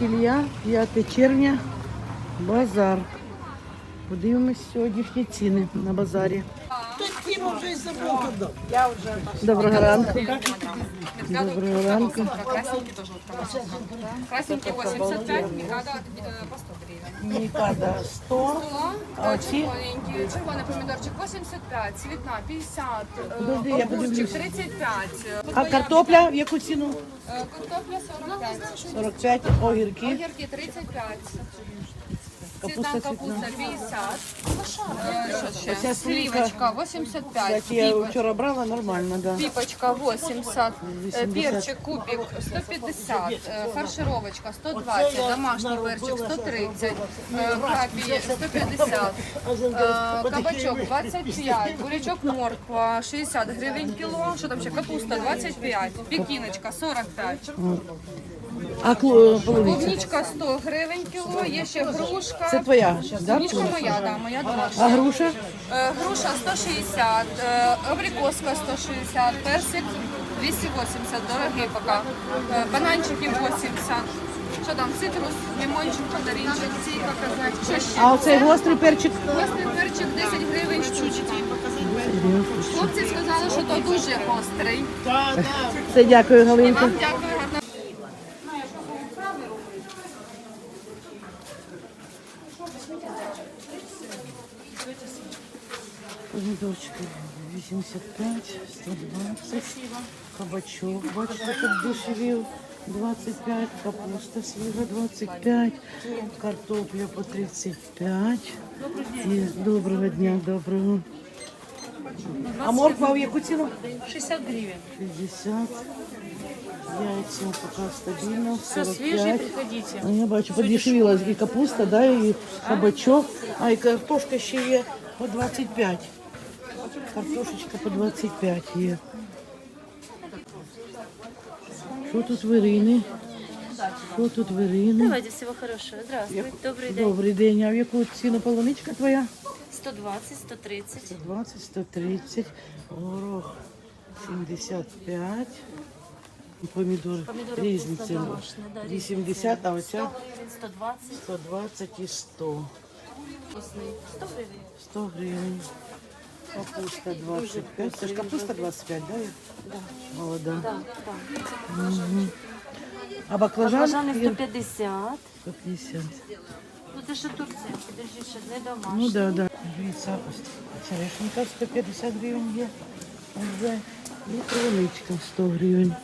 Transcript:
Ілля, 5 червня, базар. Подивимось сьогоднішні ціни на базарі. Доброго ранку. Доброго ранку. Красненький тоже там. Красненький 85, Микада по 100 гривен. Мікада 100, а оці Червоненький, червоний помідорчик 85, цвітна 50, э, Подожди, я огурчик подивлюсь. 35. э, а картопля в яку ціну? э, Картопля 45. 45, огірки, Огірки 35. Капуста Цвітна капуста 50. Э, Що Оця ще? Сливочка 85. Кстати, я Піпа- вчора брала, нормально, да. Пипочка 80, э, 80. перчик кубик 150, э, фаршировочка 120, домашний перчик 130, э, крапи 150, э, кабачок 25, бурячок морква 60 гривень кіло, що там ще капуста 25, пекіночка 45, А клу- полуниця? клубничка 100 гривень кіло, є ще грушка. Це твоя, да? Клубничка моя, да, моя домашня. А груша? Е, Груша 160, е, абрикоска 160, персик 280, дорогий поки. Е, Бананчики 80. Що там, цитрус, лимончик, мандаринчик, ці показати. Що ще? А оцей гострий перчик? Гострий перчик 10 гривень щучки. Хлопці сказали, що то дуже гострий. Все, дякую, Галинка. Вам дякую. Помідорчики 85, 120. Кабачок, бачите, тут дешевів 25, капуста свіжа 25, картопля по 35. Є. Доброго дня, доброго. А морква в яку ціну? 60 гривень. 50. Яйця поки стабільно. Все 45. свіже, приходите. Я бачу, подешевіла і капуста, да, і кабачок, а і картошка ще є по 25. Картошечка по 25 є. Що тут вирини? Що тут вирини? Давайте, всего хорошего. Здравствуйте. Добрый день. Добрий день. А в яку ціну полуничка твоя? 120, 130. 120, 130, горох 75. Помідори, Помідори різні просто ціни. домашні, да, різні 80, а 100 оця гривень, 120. 120 і 100. Вкусний. 100 гривень. 100 гривень. Капуста 25. Це ж капуста 25, да? Да. Молода. Да, да. А баклажан? Баклажани Ір? 150. 150. Ну це ще Турція, підожди, ще не домашня. Ну да, да. Дивіться, ось черешенька 150 гривень є. Вже. І полуничка 100 гривень.